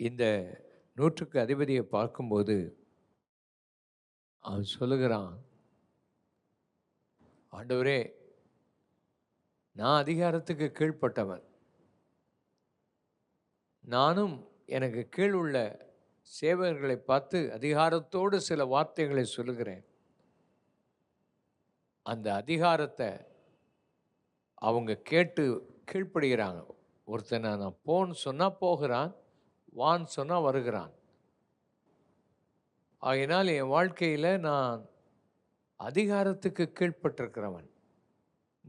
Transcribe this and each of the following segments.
இந்த நூற்றுக்கு அதிபதியை பார்க்கும்போது அவன் சொல்லுகிறான் ஆண்டவரே நான் அதிகாரத்துக்கு கீழ்ப்பட்டவன். நானும் எனக்கு கீழ் உள்ள சேவகர்களை பார்த்து அதிகாரத்தோடு சில வார்த்தைகளை சொல்லுகிறேன். அந்த அதிகாரத்தை அவங்க கேட்டு கீழ்ப்படுகிறாங்க. ஒருத்தனை நான் போன்னு சொன்னால் போகிறான் வான்னு சொன்னால் வருகிறான். ஆகினால் என் வாழ்க்கையில் நான் அதிகாரத்துக்கு கீழ்ப்பட்டிருக்கிறவன்.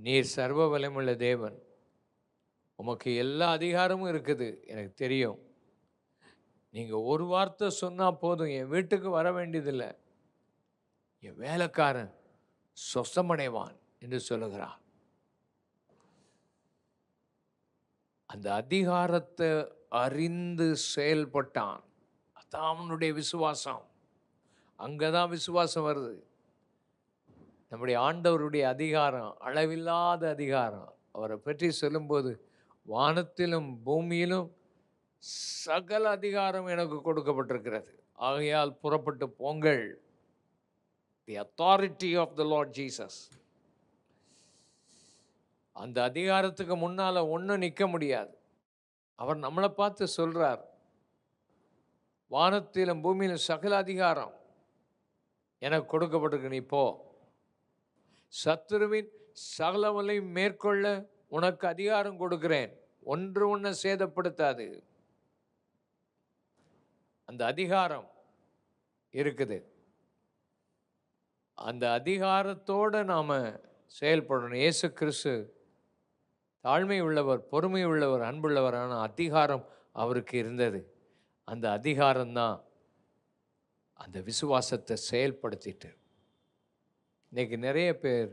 நீர் சர்வ வல்லமுள்ள தேவன். உமக்கு எல்லா அதிகாரமும் இருக்குது எனக்கு தெரியும். நீங்கள் ஒரு வார்த்தை சொன்னால் போதும் என் வீட்டுக்கு வர வேண்டியதில்லை. என் வேலைக்காரன் சொசமடைவான் என்று சொல்லுகிறான். அந்த அதிகாரத்தை அறிந்து செயல்பட்டான். அதான் அவனுடைய விசுவாசம். அங்கே தான் விசுவாசம் வருது. நம்முடைய ஆண்டவருடைய அதிகாரம் அளவில்லாத அதிகாரம். அவரை பற்றி சொல்லும்போது வானத்திலும் பூமியிலும் சகல அதிகாரம் எனக்கு கொடுக்கப்பட்டிருக்கிறது. ஆகையால் புறப்பட்டு போங்கள். The authority of the lord Jesus அந்த அதிகாரத்துக்கு முன்னால் ஒன்றும் நிற்க முடியாது. அவர் நம்மளை பார்த்து சொல்கிறார் வானத்திலும் பூமியிலும் சகல அதிகாரம் எனக்கு கொடுக்கப்பட்டிருக்கு நீ போ. சத்துருவின் சகலவலையும் மேற்கொள்ள உனக்கு அதிகாரம் கொடுக்கிறேன். ஒன்று ஒன்றை சேதப்படுத்தாது. அந்த அதிகாரம் இருக்குது. அந்த அதிகாரத்தோடு நாம் செயல்படணும். இயேசு கிறிஸ்து தாழ்மை உள்ளவர் பொறுமை உள்ளவர் அன்புள்ளவரான அதிகாரம் அவருக்கு இருந்தது. அந்த அதிகாரம்தான் அந்த விசுவாசத்தை செயல்படுத்திட்டு. இன்றைக்கி நிறைய பேர்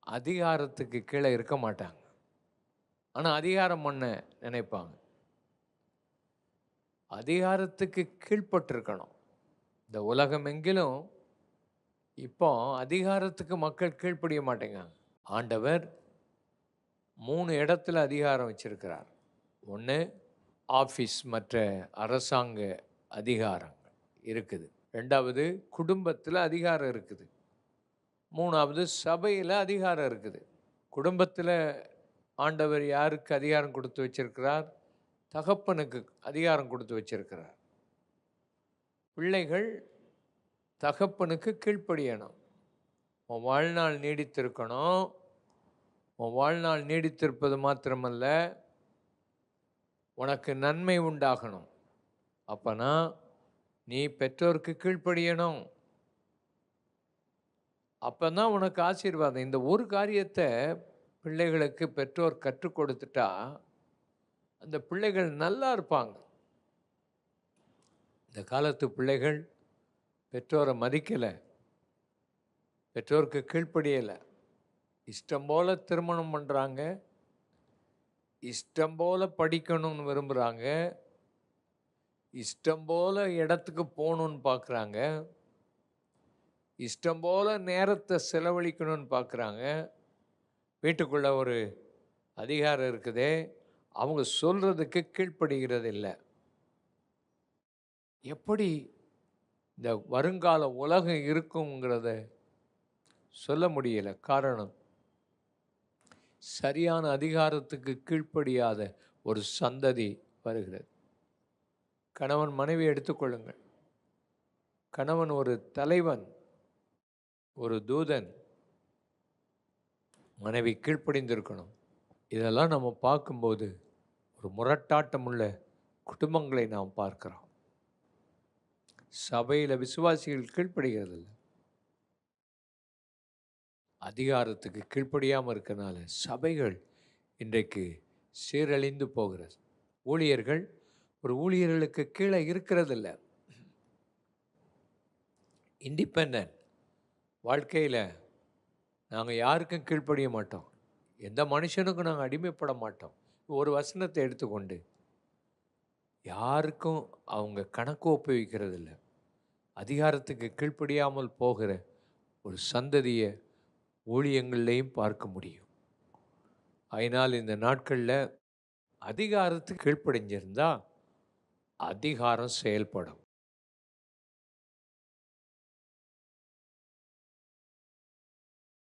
அதிகாரத்துக்கு கீழே இருக்க மாட்டாங்க. ஆனால் அதிகாரம் பண்ண நினைப்பாங்க. அதிகாரத்துக்கு கீழ்ப்பட்டிருக்கணும். இந்த உலகம் எங்கிலும் இப்போ அதிகாரத்துக்கு மக்கள் கீழ்ப்படிய மாட்டேங்காங்க ஆண்டவர் மூணு இடத்துல அதிகாரம் வச்சிருக்கிறார். ஒன்று ஆஃபீஸ் மற்ற அரசாங்க அதிகாரங்கள் இருக்குது. ரெண்டாவது குடும்பத்தில் அதிகாரம் இருக்குது. மூணாவது சபையில் அதிகாரம் இருக்குது. குடும்பத்தில் ஆண்டவர் யாருக்கு அதிகாரம் கொடுத்து வச்சிருக்கிறார்? தகப்பனுக்கு அதிகாரம் கொடுத்து வச்சிருக்கிறார். பிள்ளைகள் தகப்பனுக்கு கீழ்ப்படியணும். உன் வாழ்நாள் நீடித்திருக்கணும். உன் வாழ்நாள் நீடித்திருப்பது மாத்திரமல்ல உனக்கு நன்மை உண்டாகணும். அப்பனா நீ பெற்றோருக்கு கீழ்ப்படியணும். அப்பதான் உனக்கு ஆசீர்வாதம். இந்த ஒரு காரியத்தை பிள்ளைகளுக்கு பெற்றோர் கற்றுக் கொடுத்துட்டா அந்த பிள்ளைகள் நல்லா இருப்பாங்க. இந்த காலத்து பிள்ளைகள் பெற்றோரை மதிக்கலை. பெற்றோருக்கு கீழ்ப்படியலை. இஷ்டம் போல் திருமணம் பண்ணுறாங்க இஷ்டம் போல் படிக்கணும்னு விரும்புகிறாங்க இஷ்டம் போல் இடத்துக்கு போகணுன்னு பார்க்குறாங்க இஷ்டம் போல் நேரத்தை செலவழிக்கணும்னு பார்க்குறாங்க வீட்டுக்குள்ளே ஒரு அதிகாரம் இருக்குதே. அவங்க சொல்கிறதுக்கு கீழ்ப்படுகிறது இல்லை எப்படி இந்த வருங்கால உலகம் இருக்குங்கிறத சொல்ல முடியலை. காரணம் சரியான அதிகாரத்துக்கு கீழ்ப்படியாத ஒரு சந்ததி வருகிறது. கணவன் மனைவி எடுத்துக்கொள்ளுங்கள் கணவன் ஒரு தலைவன் ஒரு தூதன் மனைவி கீழ்ப்படிந்திருக்கணும். இதெல்லாம் நம்ம பார்க்கும்போது ஒரு முரட்டாட்டம் உள்ள குடும்பங்களை நாம் பார்க்கிறோம். சபையில் விசுவாசிகள் கீழ்ப்படுகிறதில்லை. அதிகாரத்துக்கு கீழ்ப்படியாமல் இருக்கனால சபைகள் இன்றைக்கு சீரழிந்து போகிறது. ஊழியர்கள் ஒரு ஊழியர்களுக்கு கீழே இருக்கிறதில்ல. இண்டிபெண்ட் வாழ்க்கையில் நாங்கள் யாருக்கும் கீழ்ப்படிய மாட்டோம். எந்த மனுஷனுக்கும் நாங்கள் அடிமைப்பட மாட்டோம். ஒரு வசனத்தை எடுத்துக்கொண்டு யாருக்கும் அவங்க கணக்கு ஒப்புவிக்கிறதில்ல அதிகாரத்துக்கு கீழ்ப்படியாமல் போகிற ஒரு சந்ததியை ஊழியங்கள்லையும் பார்க்க முடியும். அதனால் இந்த நாட்களில் அதிகாரத்துக்கு கீழ்ப்படைஞ்சிருந்தால் அதிகாரம் செயல்படும்.